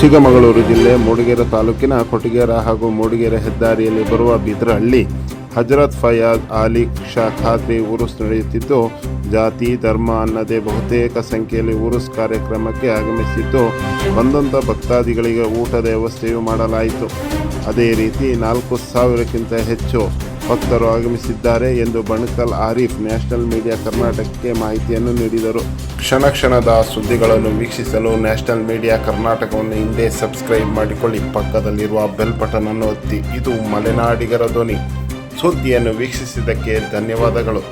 ಚಿಕ್ಕಮಗಳೂರು ಜಿಲ್ಲೆ ಮೂಡಿಗೆರೆ ತಾಲೂಕಿನ ಕೊಟ್ಟಿಗೆರೆ ಹಾಗೂ ಮೂಡಿಗೆರೆ ಹೆದ್ದಾರಿಯಲ್ಲಿ ಬರುವ ಬಿದ್ರಹಳ್ಳಿ, ಹಜರತ್ ಫಯಾಜ್ ಆಲಿ ಶಾ ಖಾತ್ರಿ ಉರುಸ್ ನಡೆಯುತ್ತಿದ್ದು, ಜಾತಿ, ಧರ್ಮ ಅನ್ನದೇ ಬಹುತೇಕ ಸಂಖ್ಯೆಯಲ್ಲಿ ಉರುಸ್ ಕಾರ್ಯಕ್ರಮಕ್ಕೆ ಆಗಮಿಸಿದ್ದು ಬಂದಂಥ ಭಕ್ತಾದಿಗಳಿಗೆ ಊಟದ ವ್ಯವಸ್ಥೆಯೂ ಮಾಡಲಾಯಿತು. ಅದೇ ರೀತಿ ನಾಲ್ಕು ಸಾವಿರಕ್ಕಿಂತ ಹೆಚ್ಚು ಭಕ್ತರು ಆಗಮಿಸಿದ್ದಾರೆ ಎಂದು ಬಣಕಲ್ ಆರೀಫ್ ನ್ಯಾಷನಲ್ ಮೀಡಿಯಾ ಕರ್ನಾಟಕಕ್ಕೆ ಮಾಹಿತಿಯನ್ನು ನೀಡಿದರು. ಕ್ಷಣ ಕ್ಷಣದ ಸುದ್ದಿಗಳನ್ನು ವೀಕ್ಷಿಸಲು ನ್ಯಾಷನಲ್ ಮೀಡಿಯಾ ಕರ್ನಾಟಕವನ್ನು ಹಿಂದೆ ಸಬ್ಸ್ಕ್ರೈಬ್ ಮಾಡಿಕೊಳ್ಳಿ. ಪಕ್ಕದಲ್ಲಿರುವ ಬೆಲ್ ಬಟನ್ ಅನ್ನು ಒತ್ತಿ. ಇದು ಮಲೆನಾಡಿಗರ ಧ್ವನಿ. ಸುದ್ದಿಯನ್ನು ವೀಕ್ಷಿಸಿದ್ದಕ್ಕೆ ಧನ್ಯವಾದಗಳು.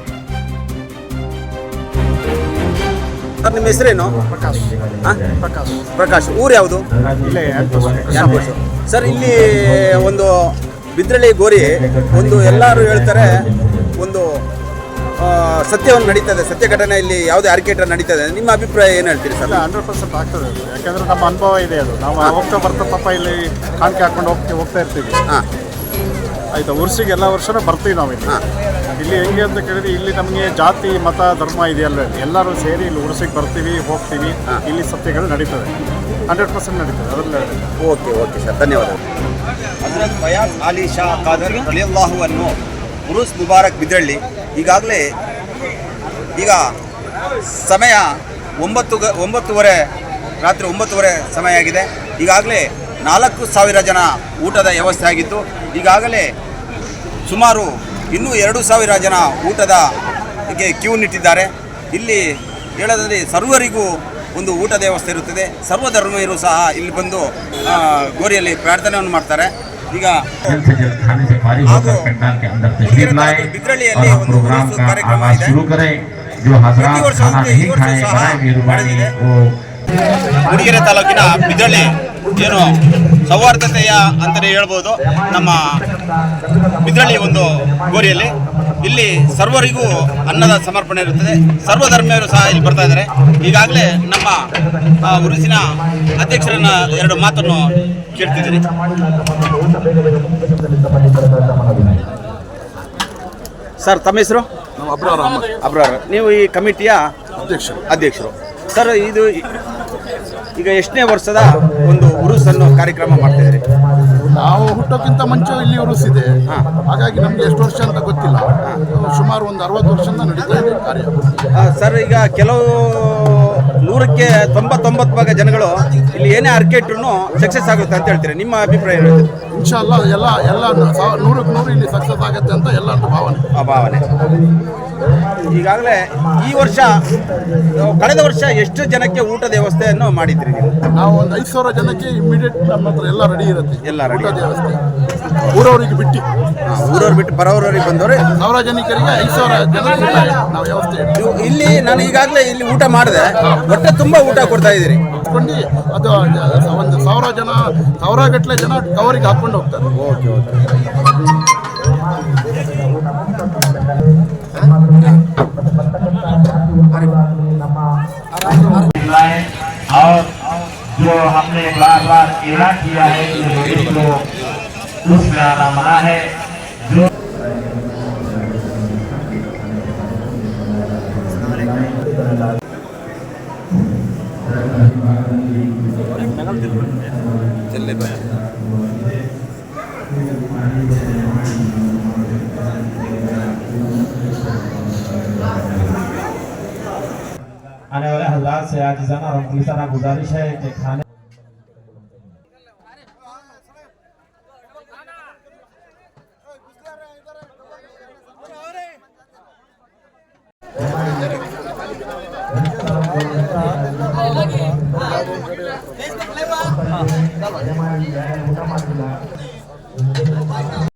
ನಿಮ್ಮ ಹೆಸರೇನು? ಪ್ರಕಾಶ್? ಪ್ರಕಾಶ್. ಪ್ರಕಾಶ್. ಊರು ಯಾವುದು. ಸರ್ ಇಲ್ಲಿ ಒಂದು ಬಿದ್ರಳ್ಳಿ ಗೋರಿ ಒಂದು ಎಲ್ಲರೂ ಹೇಳ್ತಾರೆ ಒಂದು ಸತ್ಯವನ್ನು ನಡೀತದೆ ಸತ್ಯ ಘಟನೆ ಇಲ್ಲಿ ಯಾವುದೇ ಆರ್ಕೇಟರ್ ನಡೀತದೆ. ನಿಮ್ಮ ಅಭಿಪ್ರಾಯ ಏನು ಹೇಳ್ತೀರಿ ಸರ್? ಹಂಡ್ರೆಡ್ ಪರ್ಸೆಂಟ್ ಆಗ್ತದೆ ಯಾಕಂದ್ರೆ ನಮ್ಮ ಅನುಭವ ಇದೆ ಅದು. ನಾವು ಹೋಗ್ತಾ ಬರ್ತಾ ಪಾಪ ಇಲ್ಲಿ ಕಾಣಿಕೆ ಹಾಕೊಂಡು ಹೋಗ್ತಾ ಹೋಗ್ತಾ ಇರ್ತೀವಿ. ಹಾಂ. ಆಯ್ತಾ ಉರ್ಸಿಗೆ ಎಲ್ಲ ವರ್ಷನೂ ಬರ್ತೀವಿ ನಾವು ಇಲ್ಲಿ. ಇಲ್ಲಿ ಹೆಂಗೆ ಅಂತ ಕೇಳಿದ್ರೆ ಇಲ್ಲಿ ನಮಗೆ ಜಾತಿ ಮತ ಧರ್ಮ ಇದೆಯಲ್ಲ ಎಲ್ಲರೂ ಸೇರಿ ಇಲ್ಲಿ ಉರ್ಸಿಗೆ ಬರ್ತೀವಿ ಹೋಗ್ತೀವಿ. ಇಲ್ಲಿ ಸತ್ಯಗಳು ನಡೀತದೆ ಹಂಡ್ರೆಡ್ ಪರ್ಸೆಂಟ್ ನಡೀತದೆ ಅದರಲ್ಲಿ. ಓಕೆ ಓಕೆ ಸರ್ ಧನ್ಯವಾದಗಳು ಹಜರತ್ ಫಯಾಜ್ ಅಲಿ ಶಾ ಖಾದರ್ ಉರುಸ್ ಮುಬಾರಕ್ ಬಿದ್ರಳ್ಳಿ ಈಗಾಗಲೇ ಈಗ ಸಮಯ ಒಂಬತ್ತು ಗ- ಒಂಬತ್ತುವರೆ ರಾತ್ರಿ ಒಂಬತ್ತುವರೆ ಸಮಯ ಆಗಿದೆ. ಈಗಾಗಲೇ ನಾಲ್ಕು ಸಾವಿರ ಜನ ಊಟದ ವ್ಯವಸ್ಥೆ ಆಗಿತ್ತು. ಈಗಾಗಲೇ ಸುಮಾರು ಇನ್ನೂ ಎರಡು ಸಾವಿರ ಜನ ಊಟದ ಕ್ಯೂ ನಿಟ್ಟಿದ್ದಾರೆ. ಇಲ್ಲಿ ಹೇಳೋದಂದರೆ ಸರ್ವರಿಗೂ ಒಂದು ಊಟದ ವ್ಯವಸ್ಥೆ ಇರುತ್ತದೆ. ಸರ್ವಧರ್ಮೀಯರು ಸಹ ಇಲ್ಲಿ ಬಂದು ಗೋರಿಯಲ್ಲಿ ಪ್ರಾರ್ಥನೆಯನ್ನು ಮಾಡ್ತಾರೆ. ಈಗ ಹಾಗೂ ಒಂದು ಕಾರ್ಯಕ್ರಮ ಇದೆ. ಪ್ರತಿ ವರ್ಷ ತಾಲೂಕಿನ ಬಿದ್ರಳ್ಳಿ ಏನು ಸೌಹಾರ್ದತೆಯ ಅಂತಲೇ ಹೇಳ್ಬೋದು ನಮ್ಮ ಇದರಲ್ಲಿ ಒಂದು ಗೋರಿಯಲ್ಲಿ. ಇಲ್ಲಿ ಸರ್ವರಿಗೂ ಅನ್ನದ ಸಮರ್ಪಣೆ ಇರುತ್ತದೆ. ಸರ್ವಧರ್ಮೀಯರು ಸಹ ಇಲ್ಲಿ ಬರ್ತಾ ಇದ್ದಾರೆ. ಈಗಾಗಲೇ ನಮ್ಮ ಉರುಸಿನ ಅಧ್ಯಕ್ಷರನ್ನ ಎರಡು ಮಾತನ್ನು ಕೇಳ್ತಿದ್ದೀನಿ. ಸರ್ ತಮ್ಮ ಹೆಸರು? ಅಬ್ರಾರ್ ನೀವು ಈ ಕಮಿಟಿಯ ಅಧ್ಯಕ್ಷರು. ಅಧ್ಯಕ್ಷರು. ಸರ್ ಇದು ಈಗ ಎಷ್ಟನೇ ವರ್ಷದ ಒಂದು ಉರುಸನ್ನು ಕಾರ್ಯಕ್ರಮ ಮಾಡ್ತಿದ್ದೀರಿ ನಾವು ಹುಟ್ಟೋಕ್ಕಿಂತ ಮುಂಚೆ ಇಲ್ಲಿ ಉರುಸಿದೆ. ಹಾಗಾಗಿ ನಮ್ಗೆ ಎಷ್ಟು ವರ್ಷ ಅಂತ ಗೊತ್ತಿಲ್ಲ. ಸುಮಾರು ಒಂದು ಅರವತ್ತು ವರ್ಷದಿಂದ ನಡೀತಾ ಇದೆ ಕಾರ್ಯ. ಸರ್ ಈಗ ಕೆಲವು ನೂರಕ್ಕೆ ತೊಂಬತ್ತೊಂಬತ್ತು ಭಾಗ ಜನಗಳು ಇಲ್ಲಿ ಏನೇ ಅರ್ಕೆ ಇಟ್ರು ಸಕ್ಸಸ್ ಆಗುತ್ತೆ ಅಂತ ಹೇಳ್ತೀರಿ? ನಿಮ್ಮ ಅಭಿಪ್ರಾಯ? ಇನ್ಶಾಲ್ಲ ಎಲ್ಲ ಎಲ್ಲ ನೂರಕ್ಕೆ ನೂರು ಇಲ್ಲಿ ಸಕ್ಸಸ್ ಆಗುತ್ತೆ ಅಂತ ಎಲ್ಲರದ್ದು ಭಾವನೆ. ಆ ಭಾವನೆ. ಈಗಾಗಲೇ ಈ ವರ್ಷ ಕಳೆದ ವರ್ಷ ಎಷ್ಟು ಜನಕ್ಕೆ ಊಟದ ವ್ಯವಸ್ಥೆಯನ್ನು ಮಾಡಿದ್ರಿ ನೀವು? ನಾವು ಒಂದು ಐದು ಸಾವಿರ ಜನಕ್ಕೆ ಇಮಿಡಿಯೇಟ್ ನಮ್ಮ ಹತ್ರ ಎಲ್ಲ ರೆಡಿ ಇರುತ್ತೆ. ಎಲ್ಲ ರೆಡಿ ಊಟದ ವ್ಯವಸ್ಥೆ. ಊರವರಿಗೆ ಬಿಟ್ಟು. ಊರವ್ರು ಬಿಟ್ಟು ಬರೋರವ್ರಿಗೆ ಬಂದವರು. ಸಾರ್ವಜನಿಕರಿಗೆ ಐದು ಸಾವಿರ ಜನಕ್ಕೆ ನಾವು ವ್ಯವಸ್ಥೆ ಇಟ್ಟು ಇಲ್ಲಿ ನಾನು ಈಗಾಗಲೇ ಇಲ್ಲಿ ಊಟ ಮಾಡಿದೆ. ಹೊಟ್ಟೆ ತುಂಬ ಊಟ ಕೊಡ್ತಾ ಇದ್ದೀರಿ. ಹಾಕೊಂಡು ಅದು ಒಂದು ಸಾವಿರ ಜನ ಸಾವಿರ ಗಟ್ಟಲೆ ಜನ ಕವರಿಗೆ ಹಾಕೊಂಡು ಹೋಗ್ತಾರೆ. Okay okay. और जो हमने बार बार ऐलान किया है कि इसको उसमें आना मना है, जो आने वाले हज़ार से आजिजाना और मुखलिसाना गुजारिश है कि खाने